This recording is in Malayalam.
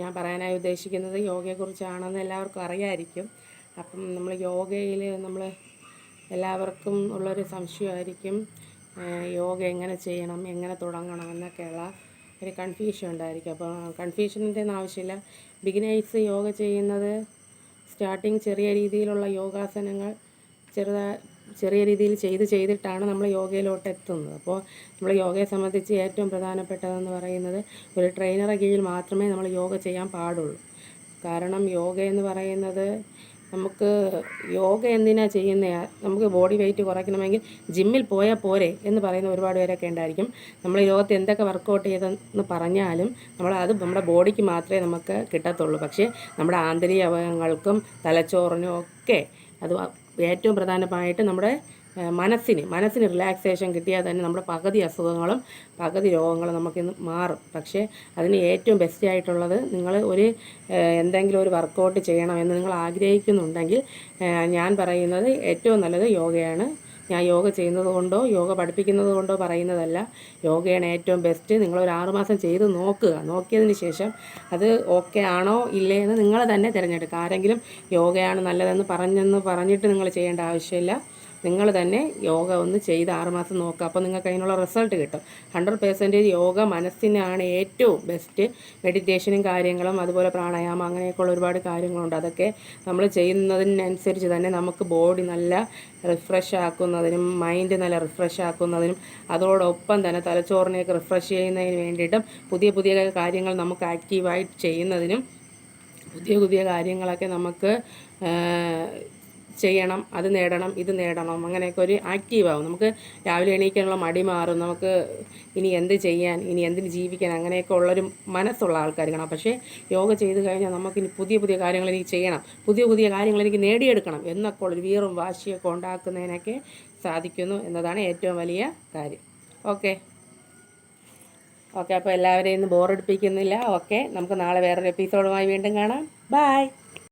ഞാൻ പറയാനായി ഉദ്ദേശിക്കുന്നത് യോഗയെക്കുറിച്ചാണെന്ന് എല്ലാവർക്കും അറിയാമായിരിക്കും അപ്പം നമ്മൾ യോഗയിൽ നമ്മൾ എല്ലാവർക്കും ഉള്ളൊരു സംശയമായിരിക്കും യോഗ എങ്ങനെ ചെയ്യണം എങ്ങനെ തുടങ്ങണം എന്നൊക്കെയുള്ള ഒരു കൺഫ്യൂഷൻ ഉണ്ടായിരിക്കും. അപ്പോൾ കൺഫ്യൂഷന്റെ ആവശ്യമില്ല. ബിഗിനേഴ്സ് യോഗ ചെയ്യുന്നത് സ്റ്റാർട്ടിങ് ചെറിയ രീതിയിലുള്ള യോഗാസനങ്ങൾ ചെറുതാ ചെറിയ രീതിയിൽ ചെയ്ത് ചെയ്തിട്ടാണ് നമ്മൾ യോഗയിലോട്ട് എത്തുന്നത് അപ്പോൾ നമ്മൾ യോഗയെ സംബന്ധിച്ച് ഏറ്റവും പ്രധാനപ്പെട്ടതെന്ന് പറയുന്നത് ഒരു ട്രെയിനറെ കീഴിൽ മാത്രമേ നമ്മൾ യോഗ ചെയ്യാൻ പാടുള്ളൂ. കാരണം യോഗ എന്ന് പറയുന്നത് നമുക്ക് യോഗ എന്തിനാ ചെയ്യുന്ന? നമുക്ക് ബോഡി വെയിറ്റ് കുറയ്ക്കണമെങ്കിൽ ജിമ്മിൽ പോയാൽ പോരെ എന്ന് പറയുന്ന ഒരുപാട് പേരൊക്കെ ഉണ്ടായിരിക്കും. നമ്മൾ യോഗത്തെ എന്തൊക്കെ വർക്കൗട്ട് ചെയ്തെന്ന് പറഞ്ഞാലും നമ്മൾ അത് നമ്മുടെ ബോഡിക്ക് മാത്രമേ നമുക്ക് കിട്ടത്തുള്ളൂ. പക്ഷേ നമ്മുടെ ആന്തരിക അവയവങ്ങൾക്കും തലച്ചോറിനും ഒക്കെ അത് ഏറ്റവും പ്രധാനമായിട്ട് നമ്മുടെ മനസ്സിന് മനസ്സിന് റിലാക്സേഷൻ കിട്ടിയാൽ തന്നെ നമ്മുടെ പകുതി അസുഖങ്ങളും പകുതി രോഗങ്ങളും നമുക്കിന്ന് മാറും. പക്ഷേ അതിന് ഏറ്റവും ബെസ്റ്റ് ആയിട്ടുള്ളത് നിങ്ങൾ ഒരു എന്തെങ്കിലും ഒരു വർക്കൗട്ട് ചെയ്യണമെന്ന് നിങ്ങൾ ആഗ്രഹിക്കുന്നുണ്ടെങ്കിൽ ഞാൻ പറയുന്നത് ഏറ്റവും നല്ലത് യോഗയാണ്. ഞാൻ യോഗ ചെയ്യുന്നത് കൊണ്ടോ യോഗ പഠിപ്പിക്കുന്നത് കൊണ്ടോ പറയുന്നതല്ല. യോഗയാണ് ഏറ്റവും ബെസ്റ്റ് നിങ്ങളൊരു ആറുമാസം ചെയ്ത് നോക്കുക. നോക്കിയതിന് ശേഷം അത് ഓക്കെ ആണോ ഇല്ലേ എന്ന് നിങ്ങൾ തന്നെ തിരഞ്ഞെടുക്കുക. ആരെങ്കിലും യോഗയാണ് നല്ലതെന്ന് പറഞ്ഞെന്ന് പറഞ്ഞിട്ട് നിങ്ങൾ ചെയ്യേണ്ട ആവശ്യമില്ല. നിങ്ങൾ തന്നെ യോഗ ഒന്ന് ചെയ്ത് ആറുമാസം നോക്കുക. അപ്പോൾ നിങ്ങൾക്ക് അതിനുള്ള റിസൾട്ട് കിട്ടും. ഹൺഡ്രഡ് പേഴ്സന്റേജ് യോഗ മനസ്സിനാണ് ഏറ്റവും ബെസ്റ്റ് മെഡിറ്റേഷനും കാര്യങ്ങളും അതുപോലെ പ്രാണായാമം അങ്ങനെയൊക്കെയുള്ള ഒരുപാട് കാര്യങ്ങളുണ്ട്. അതൊക്കെ നമ്മൾ ചെയ്യുന്നതിനനുസരിച്ച് തന്നെ നമുക്ക് ബോഡി നല്ല റിഫ്രഷ് ആക്കുന്നതിനും മൈൻഡ് നല്ല റിഫ്രഷ് ആക്കുന്നതിനും അതോടൊപ്പം തന്നെ തലച്ചോറിനെയൊക്കെ റിഫ്രഷ് ചെയ്യുന്നതിന് വേണ്ടിയിട്ടും പുതിയ പുതിയ കാര്യങ്ങൾ നമുക്ക് ആക്റ്റീവായിട്ട് ചെയ്യുന്നതിനും പുതിയ പുതിയ കാര്യങ്ങളൊക്കെ നമുക്ക് ചെയ്യണം അത് നേടണം ഇത് നേടണം അങ്ങനെയൊക്കെ ഒരു ആക്റ്റീവാകും നമുക്ക് രാവിലെ എണീക്കാനുള്ള മടി മാറും നമുക്ക് ഇനി എന്ത് ചെയ്യാൻ ഇനി എന്തിന് ജീവിക്കാൻ അങ്ങനെയൊക്കെ ഉള്ളൊരു മനസ്സുള്ള ആൾക്കാർ കാണാം പക്ഷേ യോഗ ചെയ്ത് കഴിഞ്ഞാൽ നമുക്കിനി പുതിയ പുതിയ കാര്യങ്ങൾ എനിക്ക് ചെയ്യണം പുതിയ പുതിയ കാര്യങ്ങൾ എനിക്ക് നേടിയെടുക്കണം എന്നൊക്കെ ഉള്ളൊരു വീറും വാശിയൊക്കെ ഉണ്ടാക്കുന്നതിനൊക്കെ സാധിക്കുന്നു എന്നതാണ് ഏറ്റവും വലിയ കാര്യം. ഓക്കെ. ഓക്കെ അപ്പോൾ എല്ലാവരെയും ഇന്ന് ബോറടിപ്പിക്കുന്നില്ല. ഓക്കെ നമുക്ക് നാളെ വേറൊരു എപ്പിസോഡുമായി വീണ്ടും കാണാം. ബായ്